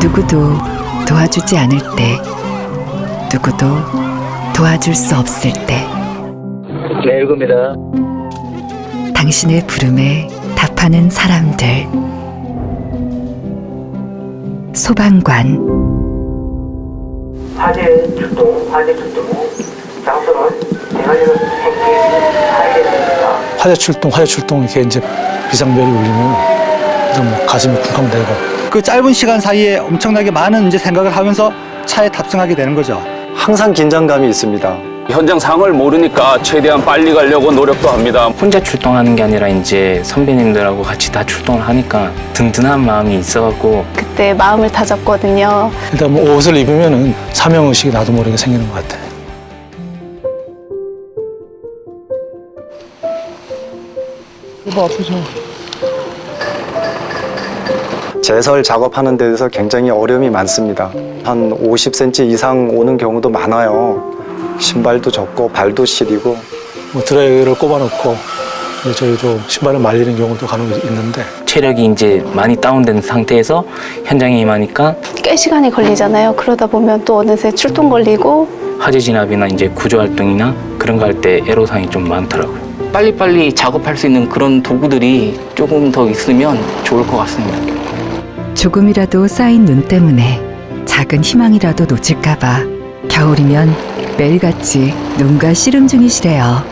누구도 도와주지 않을 때, 누구도 도와줄 수 없을 때, 네, 읽습니다. 당신의 부름에 답하는 사람들. 소방관, 화재 출동, 화재 출동 후 장소는 대관령 생기. 화재 출동, 화재 출동 이렇게 이제 비상벨이 울리면 좀 가슴이 쿵쾅대고 그 짧은 시간 사이에 엄청나게 많은 이제 생각을 하면서 차에 탑승하게 되는 거죠. 항상 긴장감이 있습니다. 현장 상황을 모르니까 최대한 빨리 가려고 노력도 합니다. 혼자 출동하는 게 아니라 이제 선배님들하고 같이 다 출동을 하니까 든든한 마음이 있어갖고 그때 마음을 다잡거든요. 일단 뭐 옷을 입으면은 사명의식이 나도 모르게 생기는 것 같아요. 제설 작업하는 데서 굉장히 어려움이 많습니다. 한 50cm 이상 오는 경우도 많아요. 신발도 젖고 발도 시리고 뭐 드라이를 꼽아놓고 이제 저희 좀 신발을 말리는 경우도 간혹 있는데 체력이 이제 많이 다운된 상태에서 현장에 임하니까 꽤 시간이 걸리잖아요. 그러다 보면 또 어느새 출동 걸리고 화재 진압이나 이제 구조 활동이나 그런 거 할 때 애로사항이 좀 많더라고요. 빨리빨리 작업할 수 있는 그런 도구들이 조금 더 있으면 좋을 것 같습니다. 조금이라도 쌓인 눈 때문에 작은 희망이라도 놓칠까봐 겨울이면 매일같이 눈과 씨름 중이시래요.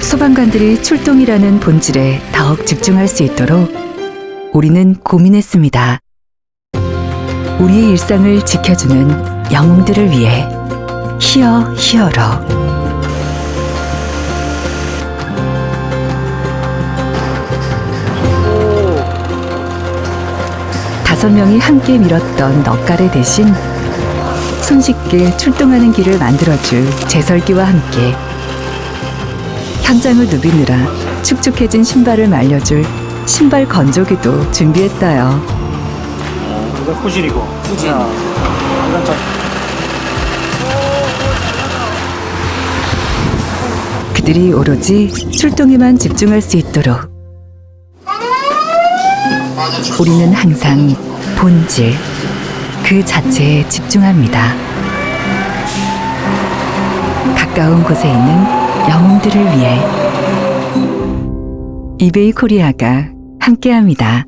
소방관들이 출동이라는 본질에 더욱 집중할 수 있도록 우리는 고민했습니다. 우리의 일상을 지켜주는 영웅들을 위해 히어 히어로 다섯 명이 함께 밀었던 넉가래 대신 손쉽게 출동하는 길을 만들어줄 제설기와 함께 현장을 누비느라 축축해진 신발을 말려줄 신발 건조기도 준비했어요. 후진이고. 후진. 그들이 오로지 출동에만 집중할 수 있도록 우리는 항상 본질 그 자체에 집중합니다. 가까운 곳에 있는 영웅들을 위해 이베이 코리아가 함께합니다.